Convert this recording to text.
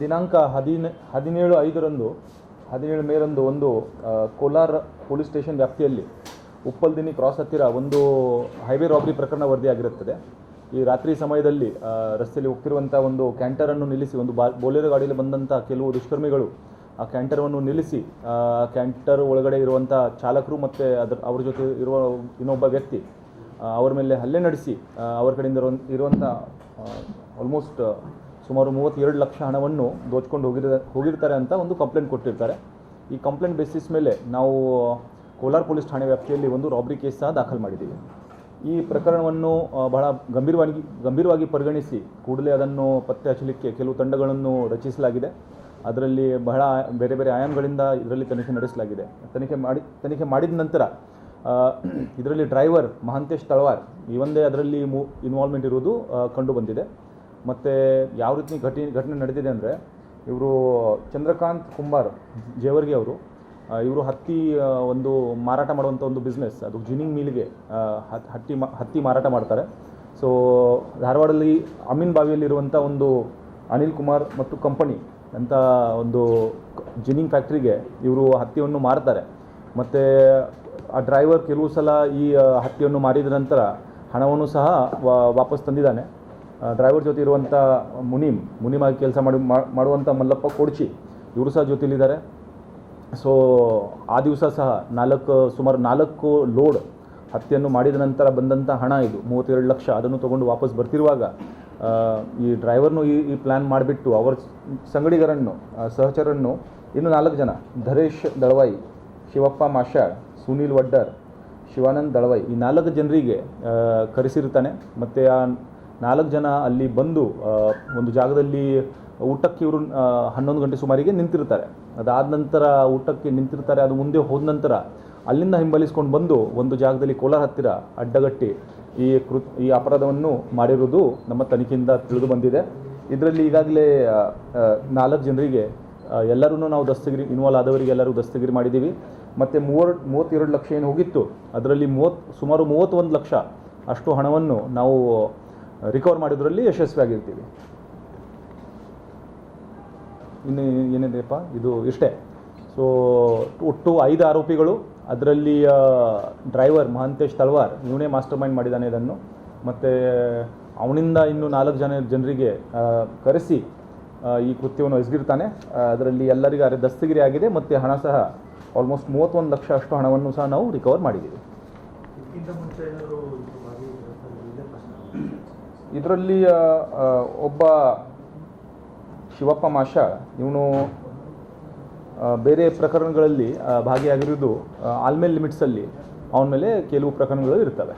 ದಿನಾಂಕ ಹದಿನ ಹದಿನೇಳು ಐದರಂದು, ಹದಿನೇಳು ಮೇರಂದು ಒಂದು ಕೋಲಾರ ಪೊಲೀಸ್ ಸ್ಟೇಷನ್ ವ್ಯಾಪ್ತಿಯಲ್ಲಿ ಉಪ್ಪಲ್ದಿನಿ ಕ್ರಾಸ್ ಹತ್ತಿರ ಒಂದು ಹೈವೇ ರಾಬರಿ ಪ್ರಕರಣ ವರದಿಯಾಗಿರುತ್ತದೆ. ಈ ರಾತ್ರಿ ಸಮಯದಲ್ಲಿ ರಸ್ತೆಯಲ್ಲಿ ಹೋಗ್ತಿರುವಂಥ ಒಂದು ಕ್ಯಾಂಟರನ್ನು ನಿಲ್ಲಿಸಿ, ಒಂದು ಬಾ ಬೋಲೆರೋ ಗಾಡಿಯಲ್ಲಿ ಬಂದಂಥ ಕೆಲವು ದುಷ್ಕರ್ಮಿಗಳು ಆ ಕ್ಯಾಂಟರವನ್ನು ನಿಲ್ಲಿಸಿ ಕ್ಯಾಂಟರ್ ಒಳಗಡೆ ಇರುವಂಥ ಚಾಲಕರು ಮತ್ತು ಅದರ ಅವ್ರ ಜೊತೆ ಇರುವ ಇನ್ನೊಬ್ಬ ವ್ಯಕ್ತಿ ಅವರ ಮೇಲೆ ಹಲ್ಲೆ ನಡೆಸಿ ಅವರ ಕಡೆಯಿಂದ ಇರುವಂಥ ಆಲ್ಮೋಸ್ಟ್ ಸುಮಾರು ಮೂವತ್ತೆರಡು ಲಕ್ಷ ಹಣವನ್ನು ದೋಚ್ಕೊಂಡು ಹೋಗಿರ ಹೋಗಿರ್ತಾರೆ ಅಂತ ಒಂದು ಕಂಪ್ಲೇಂಟ್ ಕೊಟ್ಟಿರ್ತಾರೆ. ಈ ಕಂಪ್ಲೇಂಟ್ ಬೇಸಿಸ್ ಮೇಲೆ ನಾವು, ಕೋಲಾರ ಪೊಲೀಸ್ ಠಾಣೆ ವ್ಯಾಪ್ತಿಯಲ್ಲಿ ಒಂದು ರಾಬ್ರಿ ಕೇಸ್ ಸಹ ದಾಖಲು ಮಾಡಿದ್ದೀವಿ. ಈ ಪ್ರಕರಣವನ್ನು ಬಹಳ ಗಂಭೀರವಾಗಿ ಗಂಭೀರವಾಗಿ ಪರಿಗಣಿಸಿ ಕೂಡಲೇ ಅದನ್ನು ಪತ್ತೆ ಹಚ್ಚಲಿಕ್ಕೆ ಕೆಲವು ತಂಡಗಳನ್ನು ರಚಿಸಲಾಗಿದೆ. ಅದರಲ್ಲಿ ಬಹಳ ಬೇರೆ ಬೇರೆ ಆಯಾಮಗಳಿಂದ ಇದರಲ್ಲಿ ತನಿಖೆ ನಡೆಸಲಾಗಿದೆ. ತನಿಖೆ ಮಾಡಿ, ತನಿಖೆ ಮಾಡಿದ ನಂತರ ಇದರಲ್ಲಿ ಡ್ರೈವರ್ ಮಹಾಂತೇಶ್ ತಳವಾರ್ ಈ ಒಂದೇ ಅದರಲ್ಲಿ ಮೂ ಇನ್ವಾಲ್ವ್ಮೆಂಟ್ ಇರುವುದು ಕಂಡುಬಂದಿದೆ ಕಂಡು ಬಂದಿದೆ. ಮತ್ತು ಯಾವ ರೀತಿ ಘಟನೆ ಘಟನೆ ನಡೆದಿದೆ ಅಂದರೆ ಇವರು ಚಂದ್ರಕಾಂತ್ ಕುಂಬಾರ್, ಜೇವರ್ಗಿ ಅವರು ಇವರು ಹತ್ತಿ ಒಂದು ಮಾರಾಟ ಮಾಡುವಂಥ ಒಂದು ಬಿಸ್ನೆಸ್ ಅದು ಜಿನಿಂಗ್ ಮೀಲ್ಗೆ ಹತ್ತಿ ಮಾ, ಹತ್ತಿ ಮಾರಾಟ ಮಾಡ್ತಾರೆ. ಸೊ ಧಾರವಾಡದಲ್ಲಿ ಅಮೀನ್ ಬಾವಿಯಲ್ಲಿರುವಂಥ ಒಂದು ಅನಿಲ್ ಕುಮಾರ್ ಮತ್ತು ಕಂಪನಿ ಅಂತ ಒಂದು ಜಿನಿಂಗ್ ಫ್ಯಾಕ್ಟ್ರಿಗೆ ಇವರು ಹತ್ತಿಯನ್ನು ಮಾರ್ತಾರೆ. ಮತ್ತು ಆ ಡ್ರೈವರ್ ಕೆಲವು ಸಲ ಈ ಹತ್ತಿಯನ್ನು ಮಾರಿದ ನಂತರ ಹಣವನ್ನು ಸಹ ವಾಪಸ್ ತಂದಿದ್ದಾನೆ. ಡ್ರೈವರ್ ಜೊತೆ ಇರುವಂಥ ಮುನಿಮ್ ಮುನಿಮಾಗಿ ಕೆಲಸ ಮಾಡಿ ಮಾಡುವಂಥ ಮಲ್ಲಪ್ಪ ಕೊಡ್ಚಿ, ಇವರು ಸಹ ಜೊತೆಲಿದ್ದಾರೆ. ಸೊ ಆ ದಿವಸ ಸಹ ನಾಲ್ಕು, ಸುಮಾರು ನಾಲ್ಕು ಲೋಡ್ ಹತ್ಯೆಯನ್ನು ಮಾಡಿದ ನಂತರ ಬಂದಂಥ ಹಣ ಇದು, ಮೂವತ್ತೆರಡು ಲಕ್ಷ ಅದನ್ನು ತೊಗೊಂಡು ವಾಪಸ್ ಬರ್ತಿರುವಾಗ ಈ ಡ್ರೈವರ್ನು ಈ ಈ ಪ್ಲ್ಯಾನ್ ಮಾಡಿಬಿಟ್ಟು ಅವರ ಸಂಗಡಿಗರನ್ನು ಸಹಚರನ್ನು ಇನ್ನು ನಾಲ್ಕು ಜನ, ಧರೇಶ್ ದಳವಾಯಿ, ಶಿವಪ್ಪ ಮಾಷಾಳ್ ಸುನೀಲ್ ವಡ್ಡರ್, ಶಿವಾನಂದ್ ದಳವಾಯಿ ಈ ನಾಲ್ಕು ಜನರಿಗೆ ಕರೆಸಿರ್ತಾನೆ ಮತ್ತು ಆ ನಾಲ್ಕು ಜನ ಅಲ್ಲಿ ಬಂದು ಒಂದು ಜಾಗದಲ್ಲಿ ಊಟಕ್ಕೆ ಇವರು ಹನ್ನೊಂದು ಗಂಟೆ ಸುಮಾರಿಗೆ ನಿಂತಿರ್ತಾರೆ. ಅದಾದ ನಂತರ ಊಟಕ್ಕೆ ನಿಂತಿರ್ತಾರೆ, ಅದು ಮುಂದೆ ಹೋದ ನಂತರ ಅಲ್ಲಿಂದ ಹಿಂಬಲಿಸ್ಕೊಂಡು ಬಂದು ಒಂದು ಜಾಗದಲ್ಲಿ ಕೋಲಾರ ಹತ್ತಿರ ಅಡ್ಡಗಟ್ಟಿ ಈ ಕೃ, ಈ ಅಪರಾಧವನ್ನು ಮಾಡಿರುವುದು ನಮ್ಮ ತನಿಖೆಯಿಂದ ತಿಳಿದು ಬಂದಿದೆ. ಇದರಲ್ಲಿ ಈಗಾಗಲೇ ನಾಲ್ಕು ಜನರಿಗೆ ಎಲ್ಲರೂ ನಾವು ದಸ್ತಗಿರಿ, ಇನ್ವಾಲ್ವ್ ಆದವರಿಗೆ ಎಲ್ಲರೂ ದಸ್ತಗಿರಿ ಮಾಡಿದ್ದೀವಿ. ಮತ್ತು ಮೂವರ್, ಮೂವತ್ತೆರಡು ಲಕ್ಷ ಏನು ಹೋಗಿತ್ತು, ಅದರಲ್ಲಿ ಮೂವತ್ತು, ಸುಮಾರು ಮೂವತ್ತೊಂದು ಲಕ್ಷ ಅಷ್ಟು ಹಣವನ್ನು ನಾವು ರಿಕವರ್ ಮಾಡೋದ್ರಲ್ಲಿ ಯಶಸ್ವಿಯಾಗಿರ್ತೀವಿ. ಇನ್ನು ಏನಿದೆಯಪ್ಪ? ಇದು ಇಷ್ಟೇ. ಸೊ ಒಟ್ಟು ಐದು ಆರೋಪಿಗಳು, ಅದರಲ್ಲಿ ಡ್ರೈವರ್ ಮಹಾಂತೇಶ್ ತಲ್ವಾರ್, ಇವನೇ ಮಾಸ್ಟರ್ ಮೈಂಡ್ ಮಾಡಿದ್ದಾನೆ ಇದನ್ನು. ಮತ್ತು, ಅವನಿಂದ ಇನ್ನು ನಾಲ್ಕು ಜನ ಜನರಿಗೆ ಕರೆಸಿ ಈ ಕೃತ್ಯವನ್ನು ಎಸಗಿರ್ತಾನೆ. ಅದರಲ್ಲಿ ಎಲ್ಲರಿಗೂ ಅರೆ ದಸ್ತಗಿರಿ ಆಗಿದೆ. ಮತ್ತು ಹಣ ಸಹ ಆಲ್ಮೋಸ್ಟ್ ಮೂವತ್ತೊಂದು ಲಕ್ಷ ಅಷ್ಟು ಹಣವನ್ನು ಸಹ ನಾವು ರಿಕವರ್ ಮಾಡಿದ್ದೀವಿ. ಇದರಲ್ಲಿ ಒಬ್ಬ ಶಿವಪ್ಪ ಮಾಷ ಇವನು ಬೇರೆ ಪ್ರಕರಣಗಳಲ್ಲಿ ಭಾಗಿಯಾಗಿರೋದು ಆಲ್ಮೇಲ್ ಲಿಮಿಟ್ಸಲ್ಲಿ, ಅವನ ಮೇಲೆ ಕೆಲವು ಪ್ರಕರಣಗಳು ಇರ್ತವೆ.